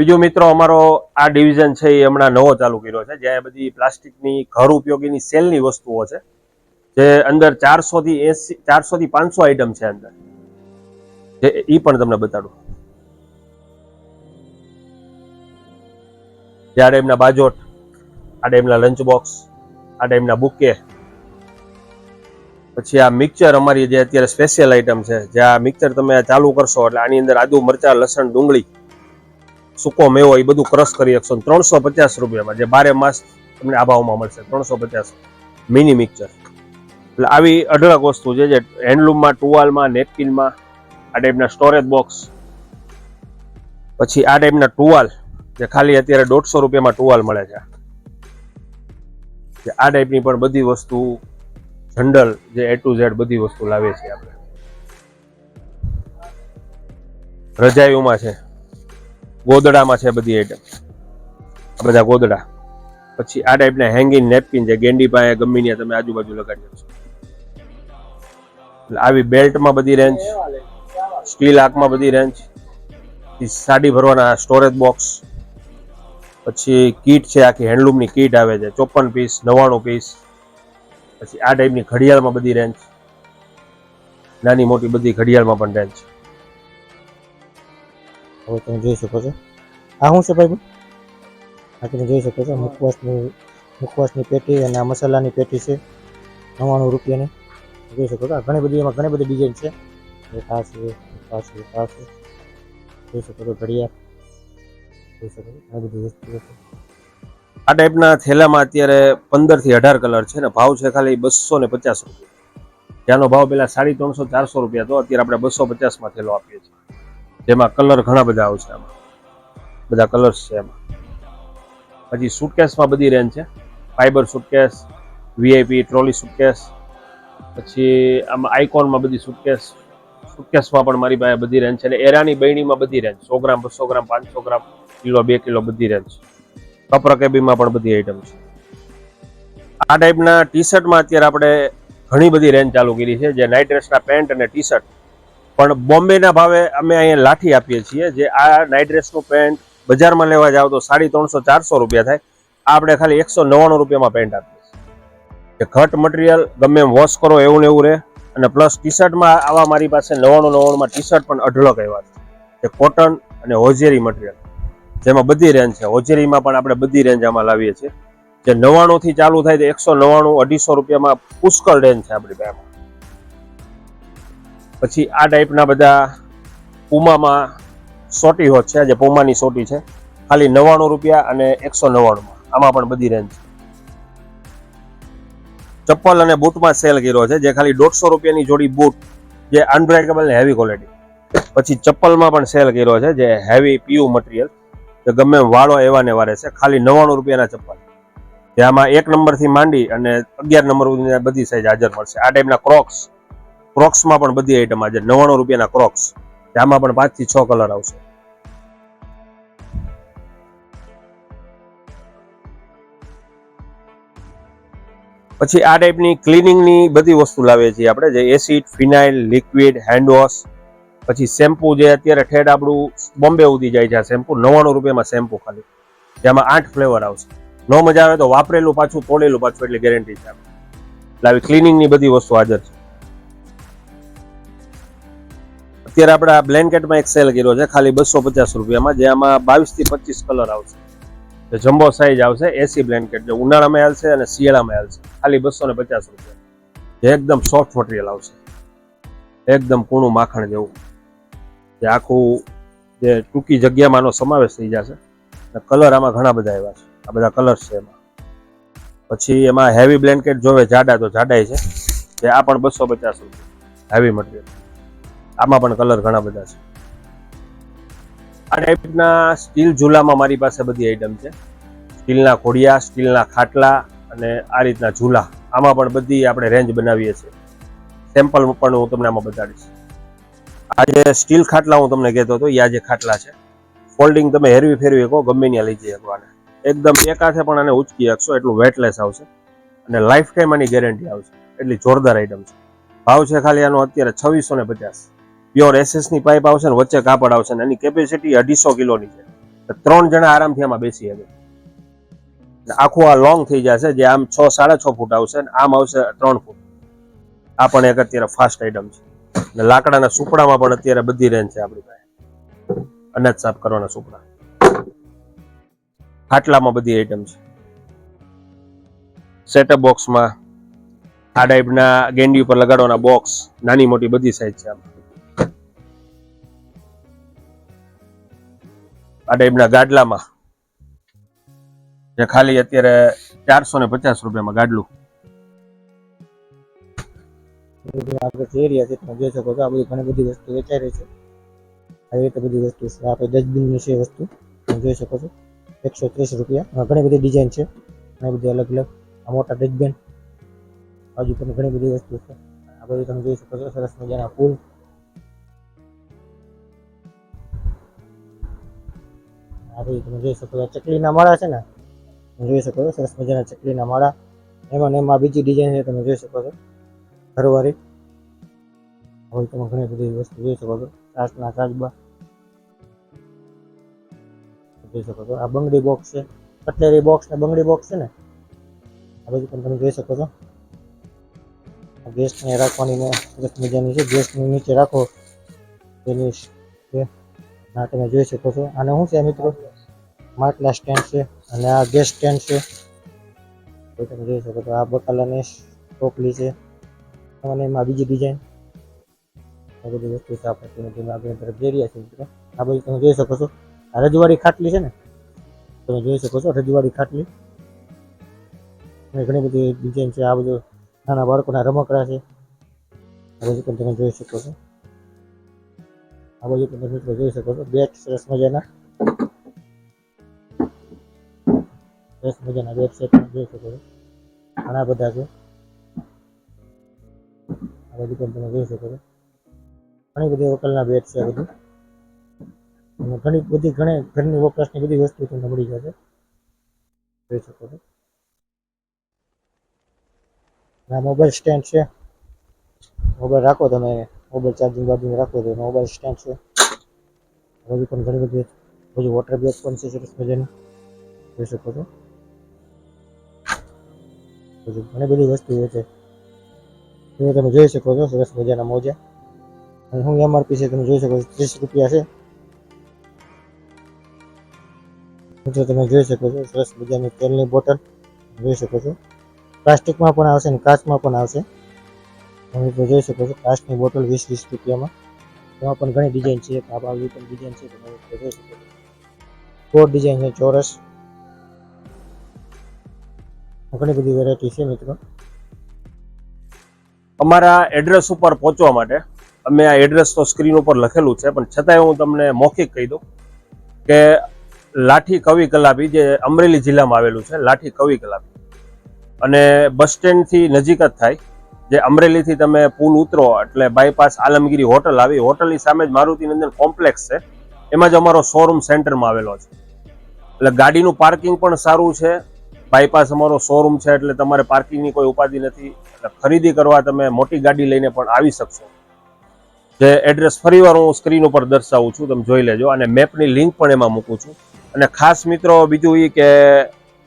બીજું મિત્રો, અમારો આ ડિવિઝન છે એ હમણાં નવો ચાલુ કર્યો છે, જ્યાં બધી પ્લાસ્ટિકની ઘર ઉપયોગીની સેલની વસ્તુઓ છે, જે અંદર ચારસો થી એસી ચારસો થી પાંચસો આઈટમ છે અંદર. જે ઈ પણ તમને બતાડું. જે આ ડેમના બાજોટ, આ ડેમના લંચ બોક્સ આ ડેમના બુકે પછી આ મિક્સર અમારી જે અત્યારે સ્પેશિયલ આઈટમ છે, જે આ મિક્સર તમે ચાલુ કરશો એટલે આની અંદર આદુ, મરચા, લસણ, ડુંગળી સૂકો મેવો એ બધું ક્રશ કરી શકશો. ત્રણસો પચાસ રૂપિયામાં જે બારે માસ તમને આ ભાવમાં મળશે. ત્રણસો પચાસ મિની મિક્સર એટલે આવી અઢળક વસ્તુ છે જે હેન્ડલૂમમાં ટુવાલમાં નેપકિનમાં આ ટાઈપના સ્ટોરેજ બોક્સ પછી આ ટાઈપના ટુવાલ જે ખાલી અત્યારે દોઢસો રૂપિયામાં ટુવાલ મળે છે. જે આ ટાઈપની પણ બધી વસ્તુ જનરલ જે એ ટુ ઝેડ બધી વસ્તુ લાવીએ છીએ આપણે. રજાઈઓમાં છે. ગોદડામાં છે બધી આઈટમ બધા ગોદડા. પછી આ ટાઈપના હેંગિંગ નેપકિન છે, ગેંડી પાયા ગમી ત્યાં તમે આજુબાજુ લગાડી શકશો એટલે આવી બેલ્ટમાં બધી રેન્જ સ્ટીલ આંકમાં બધી રેન્જ સાડી ભરવાના સ્ટોરેજ બોક્સ પછી કીટ છે, આખી હેન્ડલૂમની કીટ આવે છે, ચોપન પીસ નવ્વાણું પીસ પછી આ ટાઈપની ઘડિયાળમાં બધી રેન્જ નાની મોટી બધી ઘડિયાળમાં પણ રેન્જ હવે તમે જોઈ શકો છો. આ શું છે ભાઈ આ તમે જોઈ શકો છો, મુખવાસની મુખવાસની પેટી અને આ મસાલાની પેટી છે, નવ્વાણું રૂપિયાની. જોઈ શકો છો, આ ઘણી બધી, એમાં ઘણી બધી ડિઝાઇન છે. એક આ છે જોઈ શકો છો, ઘડિયાળ. જોઈ શકો છો, ઘણી બધી વસ્તુઓ છે. આ ટાઈપના થેલામાં અત્યારે પંદરથી અઢાર કલર છે ને, ભાવ છે ખાલી બસો ને પચાસ રૂપિયા. જેનો ભાવ પહેલાં સાડી ત્રણસો ચારસો રૂપિયા હતો, અત્યારે આપણે બસો પચાસમાં થેલો આપીએ છીએ. જેમાં કલર ઘણા બધા આવશે આમાં. બધા કલર્સ છે એમાં. પછી સુટકેસમાં બધી રેન્જ છે. Fibre suitcase VIP trolley suitcase પછી આમાં આઇકોનમાં બધી સુટકેસ સુટકેસમાં પણ મારી પાસે બધી રેન્જ છે. અને એરાની બહેણીમાં બધી રેન્જ સો ગ્રામ, બસો ગ્રામ, પાંચસો ગ્રામ, કિલો, બે કિલો બધી રેન્જ કપરા કેબીમાં પણ બધી આઈટમ છે. આ ટાઈપના ટી શર્ટમાં અત્યારે આપણે ઘણી બધી રેન્જ ચાલુ કરી છે. જે નાઇટ ડ્રેસના પેન્ટ અને ટી શર્ટ પણ બોમ્બેના ભાવે અમે અહીંયા લાઠી આપીએ છીએ જે આ નાઇટ ડ્રેસનું પેન્ટ બજારમાં લેવા જાવ તો સાડી ત્રણસો, ચારસો રૂપિયા થાય. આપણે ખાલી એકસો નવ્વાણું રૂપિયામાં પેન્ટ આપીએ છીએ. ઘટ મટીરિયલ ગમે એમ વોશ કરો એવું ને એવું રહે. અને પ્લસ ટી શર્ટમાં આવા મારી પાસે નવ્વાણું નવ્વાણુંમાં ટી શર્ટ પણ અઢળક આવ્યા છે. જે કોટન અને હોજેરી મટીરિયલ જેમાં બધી રેન્જ છે. હોજેરીમાં પણ આપણે બધી રેન્જ આમાં લાવીએ છીએ. જે નવ્વાણુંથી ચાલુ થાય તો એકસો નવ્વાણું અઢીસો રૂપિયામાં પુષ્કળ રેન્જ છે આપણી પાસે. પછી આ ટાઈપના બધા પુમામાં સોટી હોત છે. જે પુમાની સોટી છે. ખાલી નવ્વાણું રૂપિયા અને એકસો નવ્વાણુંમાં. આમાં પણ બધી રેન્જ ચપ્પલ અને બૂટમાં સેલ કર્યો છે. જે ખાલી દોઢસો રૂપિયાની જોડી બૂટ, જે અનબ્રેકેબલ ને હેવી ક્વોલિટી પછી ચપ્પલમાં પણ સેલ કર્યો છે. જે હેવી પીયુ મટીરિયલ જે ગમે વાળો એવા ને વારે છે. ખાલી નવ્વાણું રૂપિયાના ચપ્પલ. જે આમાં એક નંબરથી માંડી અને અગિયાર નંબર બધી સાઈઝ હાજર મળશે. આ ટાઈપના ક્રોક્સ ક્રોક્સમાં પણ બધી આઈટમ આજે નવ્વાણું રૂપિયાના ક્રોક્સ આમાં પણ પાંચથી છ કલર આવશે. પછી આ ટાઈપની ક્લિનિંગની બધી વસ્તુ લાવીએ છીએ આપણે, જે acid phenyl liquid hand wash પછી શેમ્પુ જે અત્યારે ઠેઠ આપણું બોમ્બે ઉધી જાય છે આ શેમ્પુ નવ્વાણું રૂપિયામાં શેમ્પુ ખાલી. જેમાં આઠ ફ્લેવર આવશે. ન મજા આવે તો વાપરેલું પાછું, તોડેલું પાછું એટલે ગેરંટી છે આપણે. એટલે ક્લિનિંગની બધી વસ્તુ હાજર છે. અત્યારે આપણે આ બ્લેન્કેટમાં એક સેલ કર્યો છે, ખાલી બસો પચાસ રૂપિયામાં, જેમાં બાવીસથી પચીસ કલર આવશે. જમ્બો સાઈઝ આવશે, એસી બ્લેન્કેટ, જે ઉનાળામાં આવશે અને શિયાળામાં આવશે ખાલી બસો ને પચાસ રૂપિયા. જે એકદમ સોફ્ટ મટીરિયલ આવશે. એકદમ કૂણું માખણ જેવું. જે આખું જે ટૂંકી જગ્યામાં આનો સમાવેશ થઈ જશે. કલર આમાં ઘણા બધા એવા છે. આ બધા કલર્સ છે એમાં. પછી એમાં હેવી બ્લેન્કેટ જોવે જાડા તો જાડાઈ છે. જે આ પણ બસો પચાસ રૂપિયા. હેવી મટીરિયલ આમાં પણ કલર ઘણા બધા છે. આ ટાઈપના સ્ટીલ ઝૂલામાં મારી પાસે બધી આઈટમ છે. સ્ટીલના ખોડિયા સ્ટીલના ખાટલા અને આ રીતના ઝૂલા. આમાં પણ બધી આપણે રેન્જ બનાવીએ છીએ. સેમ્પલ પણ હું તમને આમાં બતાડીશ. આજે સ્ટીલ ખાટલા હું તમને કહેતો હતો એ આજે ખાટલા છે. ફોલ્ડિંગ તમે હેરવી ફેરવી શકો, ગમે ત્યાં લઈ જઈ શકો આને એકદમ એકાથે પણ આને ઉચકી શકશો, એટલું વેટલેસ આવશે. અને લાઈફ ટાઈમ આની ગેરંટી આવશે. એટલી જોરદાર આઈટમ છે. ભાવ છે ખાલી આનો અત્યારે છવ્વીસો ને પચાસ. પ્યોર એસએસની પાઇપ આવશે ને વચ્ચે કાપડ આવશે ને એની કેપેસિટી અઢીસો કિલોની છે. ત્રણ જણા આરામથી આમાં બેસી શકે. આખું આ લોંગ થઈ જશે, જે આમ છ, સાડા છ ફૂટ આવશે ને આમ આવશે ત્રણ ફૂટ. આ પણ એક અત્યારે ફાસ્ટ આઈટમ છે. અને લાકડાના સુપડામાં પણ અત્યારે બધી રેન્જ છે આપણી પાસે. અનાજ સાફ કરવાના સુપડા. ખાટલામાં બધી આઈટમ છે. સેટઅપ બોક્સમાં આ ટાઈપના ગેંડી ઉપર લગાડવાના બોક્સ નાની મોટી બધી સાઈઝ છે આમાં. આ ટાઈપના ગાડલામાં. જે ખાલી અત્યારે ચારસો ને પચાસ રૂપિયામાં ગાડલું. આપણે જે એરિયા છે તમે જોઈ શકો છો, આ બધી ઘણી બધી વસ્તુ વેચાઈ રહી છે. આવી રીતે બધી વસ્તુ છે. આપણે ડસ્ટબિનની છે વસ્તુ, તમે જોઈ શકો છો. એકસો ત્રીસ રૂપિયા. ઘણી બધી ડિઝાઇન છે. ઘણી બધી અલગ અલગ. આ મોટા ડસ્ટબિન. બાજુ પણ ઘણી બધી વસ્તુ છે. આ બધું તમે જોઈ શકો છો. સરસ મજાના ફૂલ. આ બધું તમે જોઈ શકો છો ચકલીના માળા છે ને, તમે જોઈ શકો છો, સરસ મજાના ચકલીના માળા. એમાં ને એમાં બીજી ડિઝાઇન છે, તમે જોઈ શકો છો, ઘરવાળી. હવે તમે ઘણી બધી વસ્તુ જોઈ શકો છો કાચના કાચબા જોઈ શકો છો, આ બંગડી બોક્સ છે, કટલેરી બોક્સ ને બંગડી બોક્સ છે ને, આ બધું પણ તમે જોઈ શકો છો. ગેસ્ટને રાખવાની સરસ મજાની છે, ગેસની નીચે રાખો છે આ તમે જોઈ શકો છો. અને શું છે મિત્રો માટલા સ્ટેન્ડ છે અને આ ગેસ સ્ટેન્ડ છે. તો તમે જોઈ શકો છો, આ બકાલાની ટોપલી છે. અને એમાં બીજી ડિઝાઇન આ બધી વસ્તુ છે આપણે ધીમે આગળ તરફ જઈ રહ્યા છીએ મિત્રો. આ બધું તમે જોઈ શકો છો. આ રજવાડી ખાટલી છે ને? તમે જોઈ શકો છો, રજવાડી ખાટલી. અને ઘણી બધી ડિઝાઇન છે. આ બધું નાના બાળકોના રમકડા છે. આ બધું પણ તમે જોઈ શકો છો. આ બાજુ તમે મિત્રો જોઈ શકો છો. બેટ સરસ મજાના. સરસ મજાના બેટ છે, તમે જોઈ શકો છો. ઘણા બધા છે. આ બાજુ પણ તમે જોઈ શકો છો. ઘણી બધી વકલના બેટ છે બધું. ઘણી બધી ઘણી ઘરની વપરાશની બધી વસ્તુ તમને મળી જશે. જોઈ શકો છો. આ મોબાઈલ સ્ટેન્ડ છે. મોબાઈલ રાખો તમે. મોબાઈલ ચાર્જિંગ બાજુ રાખો તો મોબાઈલ સ્ટેન્ડ છે આ બધું પણ ઘણી બધી બધું વોટર બેગ પણ છે સરસ મજાની જોઈ શકો છો બધું ઘણી બધી વસ્તુઓ છે એ તમે જોઈ શકો છો સરસ મજાના મોજા અને હું એમઆરપી છે તમે જોઈ શકો છો ત્રીસ રૂપિયા છે મિત્રો તમે જોઈ શકો છો સરસ મજાની તેલની બોટલ જોઈ શકો છો પ્લાસ્ટિકમાં પણ આવશે ને કાચમાં પણ આવશે તમે તો જોઈ શકો છો કાચની બોટલ વીસ વીસ રૂપિયામાં. એમાં પણ ઘણી ડિઝાઇન છે આ બાજુ પણ ડિઝાઇન છે તમે જોઈ શકો છો. ફોર ડિઝાઇન છે, ચોરસ. ઘણી બધી વેરાયટી છે મિત્રો. અમારા એડ્રેસ ઉપર પહોંચવા માટે અમે આ એડ્રેસ તો સ્ક્રીન ઉપર લખેલું છે, પણ છતાંય હું તમને મૌખિક કહી દઉં કે લાઠી કવિ કલાપી જે અમરેલી જિલ્લામાં આવેલું છે, લાઠી કવિ કલાપી. અને બસ સ્ટેન્ડથી નજીક જ થાય. જે અમરેલીથી તમે પુલ ઉતરો, એટલે બાયપાસ આલમગીરી હોટલ આવી. હોટલની સામે જ મારુતિનંદન કોમ્પ્લેક્સ છે. એમાં જ અમારો શોરૂમ સેન્ટરમાં આવેલો છે. એટલે ગાડીનું પાર્કિંગ પણ સારું છે. બાયપાસ અમારો શોરૂમ છે, એટલે તમારે પાર્કિંગની કોઈ ઉપાધિ નથી. એટલે ખરીદી કરવા તમે મોટી ગાડી લઈને પણ આવી શકશો. જે એડ્રેસ ફરીવાર હું સ્ક્રીન ઉપર દર્શાવું છું, તમે જોઈ લેજો. અને મેપની લિંક પણ એમાં મૂકું છું. અને ખાસ મિત્રો, બીજું એ કે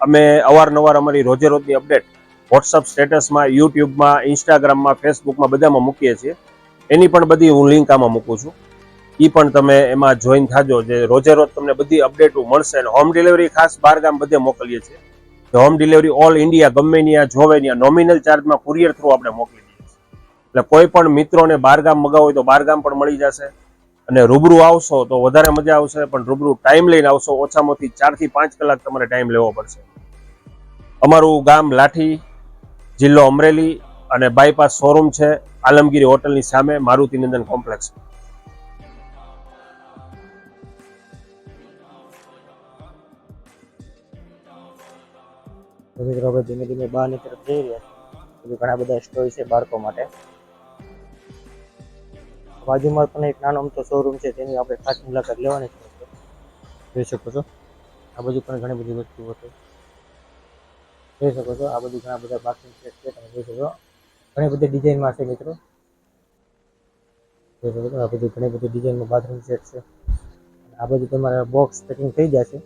અમે અવારનવાર અમારી રોજે રોજની અપડેટ વોટ્સઅપ સ્ટેટસમાં યુટ્યુબમાં ઇન્સ્ટાગ્રામમાં ફેસબુકમાં બધામાં મૂકીએ છીએ. એની પણ બધી હું લિંક આમાં મૂકું છું. એ પણ તમે એમાં જોઈન થાજો. જે રોજે રોજ તમને બધી અપડેટો મળશે અને હોમ ડિલિવરી ખાસ બહાર ગામ બધે મોકલીએ છીએ. હોમ ડિલિવરી ઓલ ઇન્ડિયા ગમે ત્યાં, જોવે ત્યાં નોમિનલ ચાર્જમાં કુરિયર થ્રુ આપણે મોકલી દઈએ એટલે કોઈ પણ મિત્રોને બહાર ગામ મગાવો હોય તો બહાર ગામ પણ મળી જશે. અને રૂબરૂ આવશો તો વધારે મજા આવશે, પણ રૂબરૂ ટાઈમ લઈને આવશો ઓછામાં ઓછી ચારથી પાંચ કલાક તમારે ટાઈમ લેવો પડશે. અમારું ગામ લાઠી જિલ્લો અમરેલી અને બાયપાસ શોરૂમ છે. આલમગીરી હોટલની સામે મારુતિનંદન કોમ્પ્લેક્સ. ધીમે ધીમે બહારની તરફ જઈ રહ્યા છે. ઘણા બધા સ્ટોર છે બાળકો માટે. બાજુમાં પણ એક નાનો અમતો શોરૂમ છે, તેની આપણે ખાસ મુલાકાત લેવાની જોઈ શકો છો. આ બાજુ પણ ઘણી બધી વસ્તુઓ છે. જોઈ શકો છો. આ બધું ઘણા બધા બાથરૂમ સેટ છે તમે જોઈ શકો ઘણી બધી ડિઝાઇનમાં છે મિત્રો. જોઈ શકો છો, આ બધી ઘણી બધી ડિઝાઇનમાં બાથરૂમ સેટ છે. આ બધું તમારે બોક્સ પેકિંગ થઈ જશે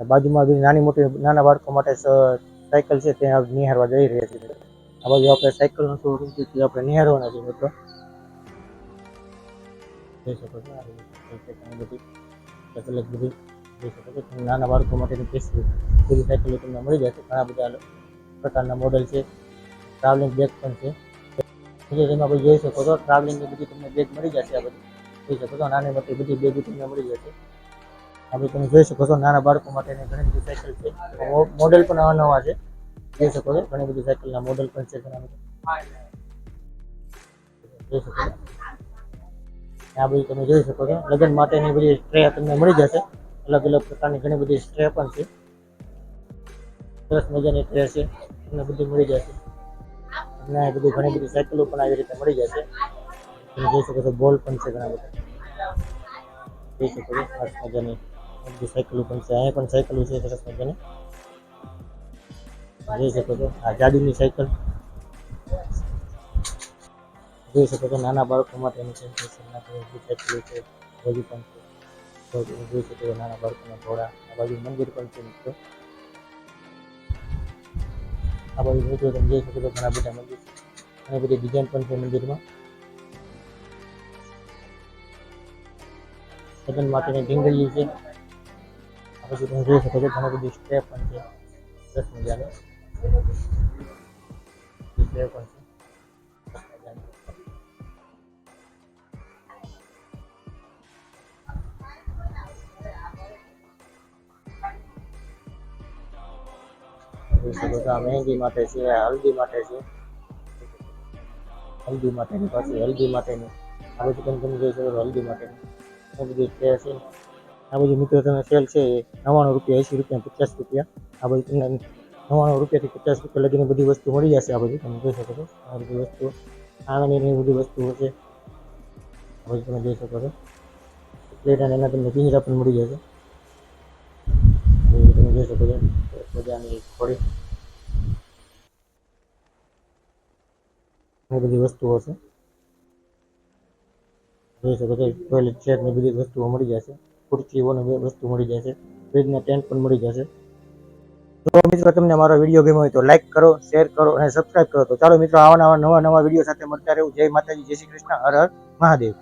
બાજુમાં બધી નાની મોટી, નાના બાળકો માટે સાયકલ છે તે નિહાળવા જઈ રહ્યા છે. આ બાજુ આપણે સાયકલનો શોરૂમ છે તે આપણે નિહાળવાના છે મિત્રો. જોઈ શકો છો, આ બધી બધી નાના બાળકો માટેની પેસ્ટ્રી બધી સાયકલો તમને મળી જશે. ઘણા બધા પ્રકારના મોડલ છે. ટ્રાવેલિંગ બેગ પણ છે. તેમાં બધી જોઈ શકો છો ટ્રાવેલિંગની બધી તમને બેગ મળી જશે આ બધી. જોઈ શકો છો, નાની મોટી બધી બેગ તમને મળી જશે. આપણે તમે જોઈ શકો છો, નાના બાળકો માટેની ઘણી બધી સાયકલ છે. મોડેલ પણ નવા નવા છે. જોઈ શકો છો, ઘણી બધી સાયકલના મોડેલ પણ છે ઘણા બધા. જોઈ શકો છો. આ બધી તમે જોઈ શકો છો. લગ્ન માટેની બધી ટ્રે તમને મળી જશે. અલગ અલગ પ્રકારની ઘણી બધી સ્ટ્રે પણ છે. સરસ મજાની ટ્રે છે. તમને બધી મળી જશે. તમને બધી ઘણી બધી સાયકલો પણ આવી રીતે મળી જશે. તમે જોઈ શકો છો, બોલ પણ છે ઘણા બધા. જોઈ શકો છો, સરસ મજાની બધી સાયકલો પણ છે. અહીંયા પણ સાયકલો છે, સરસ મજાની. જોઈ શકો છો, આ જાદુની સાયકલ. જોઈ શકો છો, નાના બાળકો માટેની છે. બધી છે. હજુ પણ છે તો તમે જોઈ શકો છો નાના બાળકોના ઘોડા આ બાજુ મંદિર પણ છે મિત્રો આ બાજુ મિત્રો તમે જોઈ શકો છો ઘણા બધા મંદિર છે ઘણી બધી ડિઝાઇન પણ છે મંદિરમાં લગ્ન માટેની ઢીંગલીઓ છે આ પછી તમે જોઈ શકો છો ઘણી બધી સ્ટેપ પણ છે સરસ મજાની સ્ટેપ પણ છે છો બધા મહેંદી માટે છે હલ્દી માટે છે. હલ્દી માટેની પાછી, હલ્દી માટેની. આ બધી કંપની શકો છો હલ્દી માટેની. આ બધી છે, આ બધી મિત્રો તમે સેલ છે એ નવ્વાણું રૂપિયા એંસી રૂપિયા, પચાસ રૂપિયા. આ બધી તમને નવ્વાણું રૂપિયાથી પચાસ રૂપિયા લગીને બધી વસ્તુ મળી જશે આ બધી, તમે જોઈ શકો છો. આ બધી વસ્તુઓ આંગણીની બધી વસ્તુઓ છે. આ બધી તમે જોઈ શકો છો. પ્લેટ અને એના તમને પિંજરા પણ મળી જશે. તમે જોઈ શકો છો. મજાની થોડી એ બધી વસ્તુઓ છે. જોઈ શકો છો ટોયલેટ ચેરની બધી વસ્તુઓ મળી જશે. ખુરચીઓની બધી વસ્તુ મળી જશે. ફ્રીજના ટેન્ટ પણ મળી જશે. તો મિત્રો, તમને મારો વીડિયો ગમ્યો હોય તો લાઈક કરો શેર કરો અને સબસ્ક્રાઇબ કરો. તો ચાલો મિત્રો, આવા નવા નવા નવા વીડિયો સાથે મળતા રહેવું. જય માતાજી, જય શ્રી કૃષ્ણ. હર હર મહાદેવ.